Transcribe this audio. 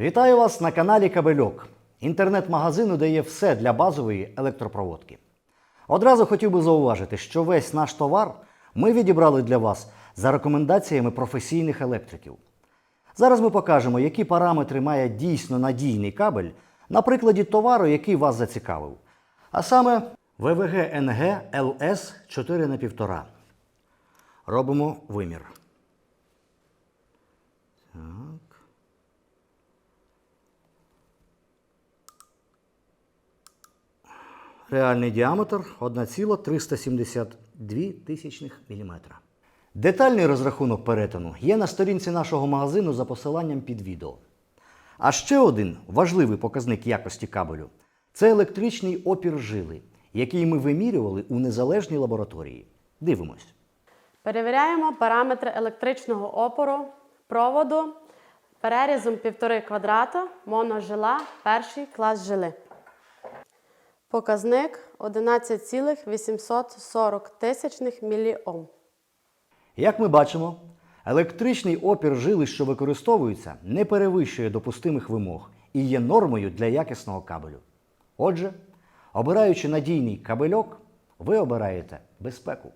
Вітаю вас на каналі Кабельок, інтернет-магазину, де є все для базової електропроводки. Одразу хотів би зауважити, що весь наш товар ми відібрали для вас за рекомендаціями професійних електриків. Зараз ми покажемо, які параметри має дійсно надійний кабель на прикладі товару, який вас зацікавив. А саме ВВГ НГ ЛС 4 на 1,5. Робимо вимір. Реальний діаметр 1,372 тисячних міліметра. Детальний розрахунок перетину є на сторінці нашого магазину за посиланням під відео. А ще один важливий показник якості кабелю це електричний опір жили, який ми вимірювали у незалежній лабораторії. Дивимось. Перевіряємо параметри електричного опору проводу перерізом 1,5 квадрата моножила перший клас жили. Показник 11,840 тисячних міліом. Як ми бачимо, електричний опір жили, що використовується, не перевищує допустимих вимог і є нормою для якісного кабелю. Отже, обираючи надійний кабельок, ви обираєте безпеку.